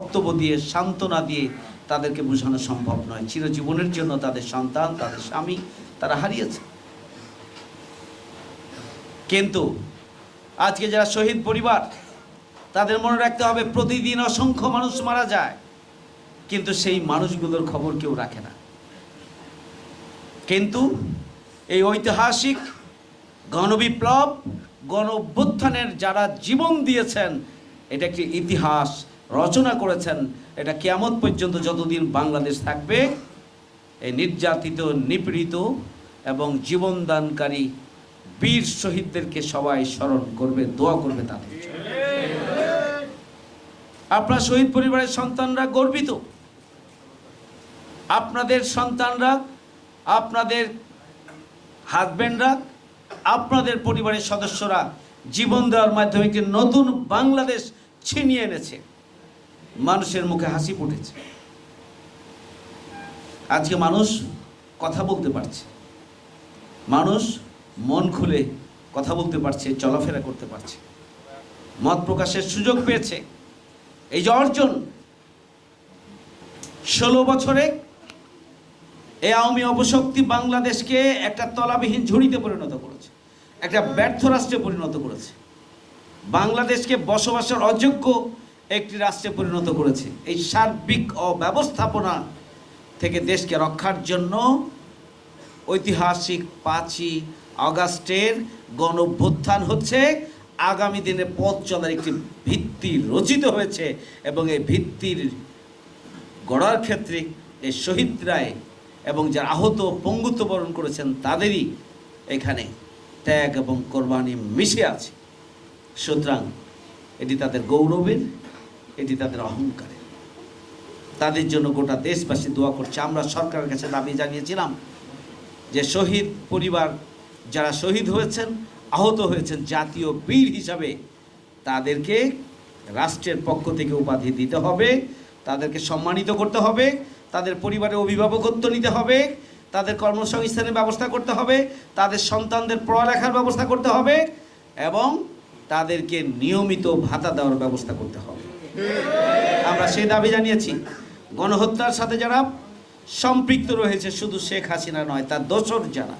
বক্তব্য দিয়ে, সান্ত্বনা দিয়ে তাদেরকে বোঝানো সম্ভব নয়। চিরজীবনের জন্য তাদের সন্তান, তাদের স্বামী তারা হারিয়েছে। কিন্তু আজকে যারা শহীদ পরিবার, তাদের মনে রাখতে হবে, প্রতিদিন অসংখ্য মানুষ মারা যায়, কিন্তু সেই মানুষগুলোর খবর কেউ রাখে না। কিন্তু এই ঐতিহাসিক গণবিপ্লব গণ যারা জীবন দিয়েছেন, এটা একটি ইতিহাস রচনা করেছেন, এটা কেয়ামত পর্যন্ত যতদিন বাংলাদেশ থাকবে, এই নির্যাতিত, নিপীড়িত এবং জীবনদানকারী বীর শহীদদেরকে সবাই স্মরণ করবে, দোয়া করবে তাদের আপনার শহীদ পরিবারের সন্তানরা গর্বিত। আপনাদের সন্তানরা, আপনাদের হাজব্যান্ডরা আপনাদের পরিবারের সদস্যরা জীবন দেওয়ার মাধ্যমে একটি নতুন বাংলাদেশ ছিনিয়ে এনেছে। মানুষের মুখে হাসি ফুটেছে। আজকে মানুষ কথা বলতে পারছে। মানুষ মন খুলে কথা বলতে পারছে, চলাফেরা করতে পারছে। মত প্রকাশের সুযোগ পেয়েছে। এই যে অর্জন, ষোলো বছরে এই আওয়ামী অপশক্তি বাংলাদেশকে একটা তলাবিহীন ঝুড়িতে পরিণত করেছে, একটা ব্যর্থ রাষ্ট্রে পরিণত করেছে। বাংলাদেশকে বসবাসের অযোগ্য একটি রাষ্ট্রে পরিণত করেছে। এই সার্বিক অব্যবস্থাপনা থেকে দেশকে রক্ষার জন্য ঐতিহাসিক পাঁচই আগস্টের গণভ্যুত্থান হচ্ছে। আগামী দিনে পথ চলার একটি ভিত্তি রচিত হয়েছে এবং এই ভিত্তির গড়ার ক্ষেত্রে এই শহীদরায় এবং যারা আহত পঙ্গুত্ব বরণ করেছেন তাদেরই এখানে ত্যাগ এবং কোরবানি মিশে আছে। সুতরাং এটি তাদের গৌরবের এটি তাদের অহংকারে। তাদের জন্য গোটা দেশবাসী দোয়া করছে। আমরা সরকারের কাছে দাবি জানিয়েছিলাম যে শহীদ পরিবার যারা শহীদ হয়েছেন, আহত হয়েছেন, জাতীয় বীর হিসাবে তাদেরকে রাষ্ট্রের পক্ষ থেকে উপাধি দিতে হবে, তাদেরকে সম্মানিত করতে হবে, তাদের পরিবারে অভিভাবকত্ব নিতে হবে, তাদের কর্মসংস্থানের ব্যবস্থা করতে হবে, তাদের সন্তানদের পড়ালেখার ব্যবস্থা করতে হবে এবং তাদেরকে নিয়মিত ভাতা দেওয়ার ব্যবস্থা করতে হবে। আমরা সেই দাবি জানিয়েছি। গণহত্যার সাথে যারা সম্পৃক্ত রয়েছে, শুধু শেখ হাসিনা নয়, তার দোসর যারা,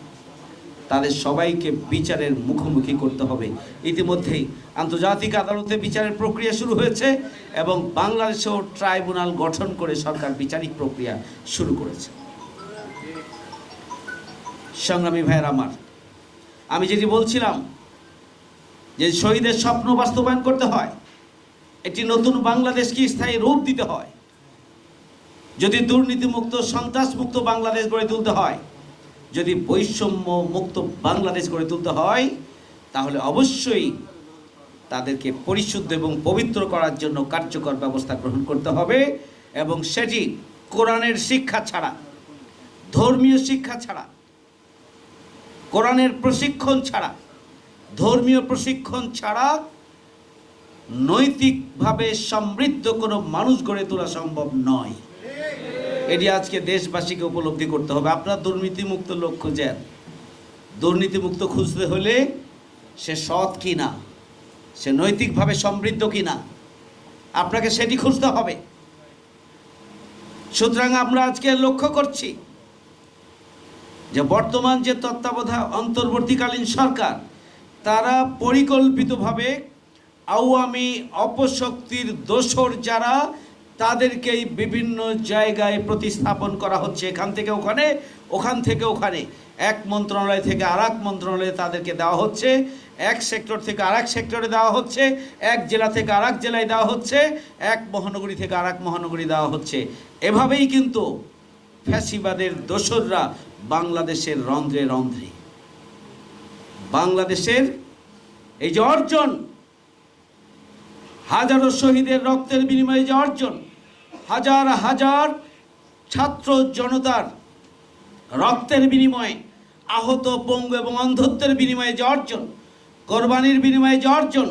তাদের সবাইকে বিচারের মুখোমুখি করতে হবে। ইতিমধ্যেই আন্তর্জাতিক আদালতে বিচারের প্রক্রিয়া শুরু হয়েছে এবং বাংলাদেশেও ট্রাইব্যুনাল গঠন করে সরকার বিচারিক প্রক্রিয়া শুরু করেছে। সংগ্রামী ভাইয়ের আমার, আমি যেটি বলছিলাম যে শহীদের স্বপ্ন বাস্তবায়ন করতে হয় একটি নতুন বাংলাদেশকে স্থায়ী রূপ দিতে হয়। যদি দুর্নীতিমুক্ত, সন্ত্রাসমুক্ত বাংলাদেশ গড়ে তুলতে হয়, যদি বৈষম্য মুক্ত বাংলাদেশ গড়ে তুলতে হয়, তাহলে অবশ্যই তাদেরকে পরিশুদ্ধ এবং পবিত্র করার জন্য কার্যকর ব্যবস্থা গ্রহণ করতে হবে এবং সেটি কোরআনের শিক্ষা ছাড়া, ধর্মীয় শিক্ষা ছাড়া, কোরআনের প্রশিক্ষণ ছাড়া, ধর্মীয় প্রশিক্ষণ ছাড়া নৈতিকভাবে সমৃদ্ধ কোনো মানুষ গড়ে তোলা সম্ভব নয়। এটি আজকে দেশবাসীকে উপলব্ধি করতে হবে। আপনার দুর্নীতিমুক্ত লোক খুঁজেন দুর্নীতিমুক্ত খুঁজতে হলে সে সৎ কি না সে নৈতিকভাবে সমৃদ্ধ কি না আপনাকে সেটি খুঁজতে হবে। সুতরাং আমরা আজকে লক্ষ্য করছি যে বর্তমান যে তত্ত্বাবধায়ক, অন্তর্বর্তীকালীন সরকার, তারা পরিকল্পিতভাবে আওয়ামী অপশক্তির দোসর যারা, তাদেরকেই বিভিন্ন জায়গায় প্রতিস্থাপন করা হচ্ছে। এখান থেকে ওখানে, ওখান থেকে ওখানে। এক মন্ত্রণালয় থেকে আর এক মন্ত্রণালয়ে তাদেরকে দেওয়া হচ্ছে। এক সেক্টর থেকে আর এক সেক্টরে দেওয়া হচ্ছে। এক জেলা থেকে আর এক জেলায় দেওয়া হচ্ছে। এক মহানগরী থেকে আর এক মহানগরী দেওয়া হচ্ছে। এভাবেই কিন্তু ফ্যাসিবাদের দোসররা বাংলাদেশের রন্ধ্রে রন্ধ্রে। বাংলাদেশের এই যে অর্জন হাজারো শহীদের রক্তের বিনিময়ে যে অর্জন, হাজার হাজার ছাত্র জনতার রক্তের বিনিময়ে, আহত পঙ্গু এবং অন্ধত্বের বিনিময়ে যে অর্জন, কোরবানির বিনিময়ে যে অর্জন,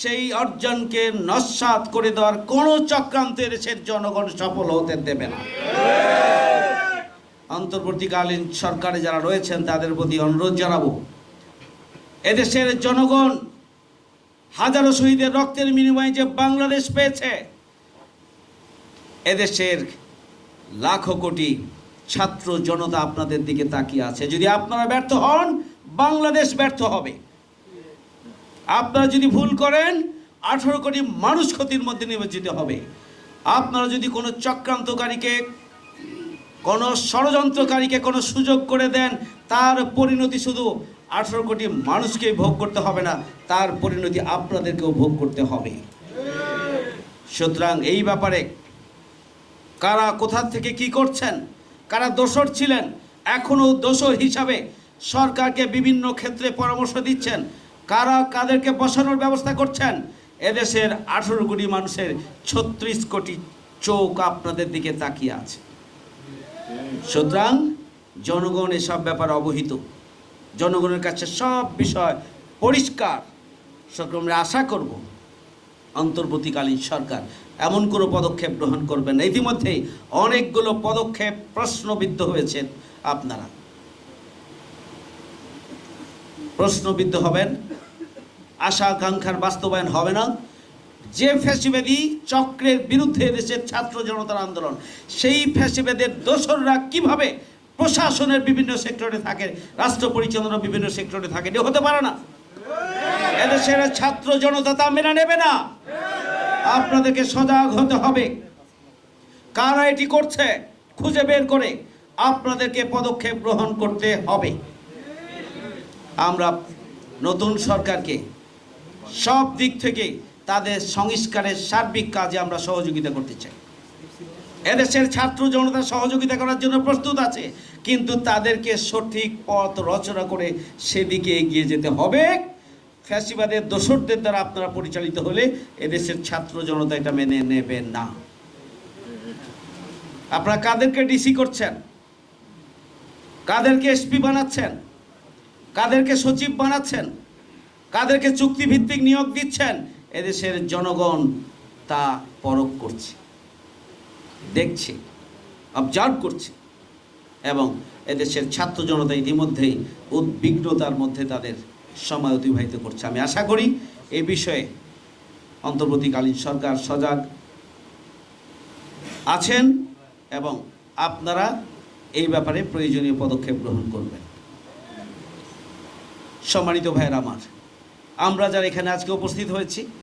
সেই অর্জনকে নস্বাত করে দেওয়ার কোনো চক্রান্তের সে জনগণ সফল হতে দেবে না। অন্তর্বর্তীকালীন সরকারে যারা রয়েছেন, তাদের প্রতি অনুরোধ জানাব, এদেশের জনগণ হাজারো শহীদের রক্তের বিনিময়ে যে বাংলাদেশ পেয়েছে, এদেশের লাখো কোটি ছাত্র জনতা আপনাদের দিকে তাকিয়ে আছে। যদি আপনারা ব্যর্থ হন, বাংলাদেশ ব্যর্থ হবে। আপনারা যদি ভুল করেন, আঠারো কোটি মানুষ ক্ষতির মধ্যে নিমজ্জিত হবে। আপনারা যদি কোনো চক্রান্তকারীকে, কোনো ষড়যন্ত্রকারীকে কোনো সুযোগ করে দেন, তার পরিণতি শুধু আঠারো কোটি মানুষকেই ভোগ করতে হবে না, তার পরিণতি আপনাদেরকেও ভোগ করতে হবে। সুতরাং এই ব্যাপারে কারা কোথা থেকে কি করছেন, কারা দোষর ছিলেন এখনও দোষর হিসাবে সরকারকে বিভিন্ন ক্ষেত্রে পরামর্শ দিচ্ছেন, কারা কাদেরকে বসানোর ব্যবস্থা করছেন, এদেশের আঠেরো কোটি মানুষের ছত্রিশ কোটি চোখ আপনাদের দিকে তাকিয়ে আছে। সুতরাং জনগণ এসব ব্যাপারে অবহিত। জনগণের কাছে সব বিষয় পরিষ্কার। সুতরাং আমরা আশা করব অন্তর্বর্তীকালীন সরকার এমন কোনো পদক্ষেপ গ্রহণ করবেন না। ইতিমধ্যেই অনেকগুলো পদক্ষেপ প্রশ্নবিদ্ধ হয়েছেন আপনারা। প্রশ্নবিদ্ধ হবেন, আশা আকাঙ্ক্ষার বাস্তবায়ন হবে না। যে ফ্যাসিবাদী চক্রের বিরুদ্ধে দেশের ছাত্র জনতার আন্দোলন, সেই ফ্যাসিবাদের দোসররা কীভাবে প্রশাসনের বিভিন্ন সেক্টরে থাকে, রাষ্ট্র পরিচালনার বিভিন্ন সেক্টরে থাকে এটা হতে পারে না। এদেশের ছাত্র জনতা তা মেনে নেবে না। আপনাদেরকে সজাগ হতে হবে। কারা এটি করছে, খুঁজে বের করে আপনাদেরকে পদক্ষেপ গ্রহণ করতে হবে। আমরা নতুন সরকারকে সব দিক থেকে তাদের সংস্কারের সার্বিক কাজে আমরা সহযোগিতা করতে চাই। এদেশের ছাত্র জনতা সহযোগিতা করার জন্য প্রস্তুত আছে। কিন্তু তাদেরকে সঠিক পথ রচনা করে সেদিকে এগিয়ে যেতে হবে। ফ্যাসিবাদের দোসরদের দ্বারা আপনারা পরিচালিত হলে এদেশের ছাত্র জনতা এটা মেনে নেবে না। আপনারা কাদেরকে ডিসি করছেন? কাদেরকে এসপি বানাচ্ছেন? কাদেরকে সচিব বানাচ্ছেন? কাদেরকে চুক্তিভিত্তিক নিয়োগ দিচ্ছেন? এদেশের জনগণ তা পরখ করছে। দেখছে অবজার্ভ করছে এবং এদেশের ছাত্র জনতা ইতিমধ্যেই উদ্বিগ্নতার মধ্যে তাদের সময় অতিবাহিত করছে। আমি আশা করি এ বিষয়ে অন্তর্বর্তীকালীন সরকার সজাগ আছেন এবং আপনারা এই ব্যাপারে প্রয়োজনীয় পদক্ষেপ গ্রহণ করবেন। সম্মানিত ভাইয়ের আমার, আমরা যারা এখানে আজকে উপস্থিত হয়েছি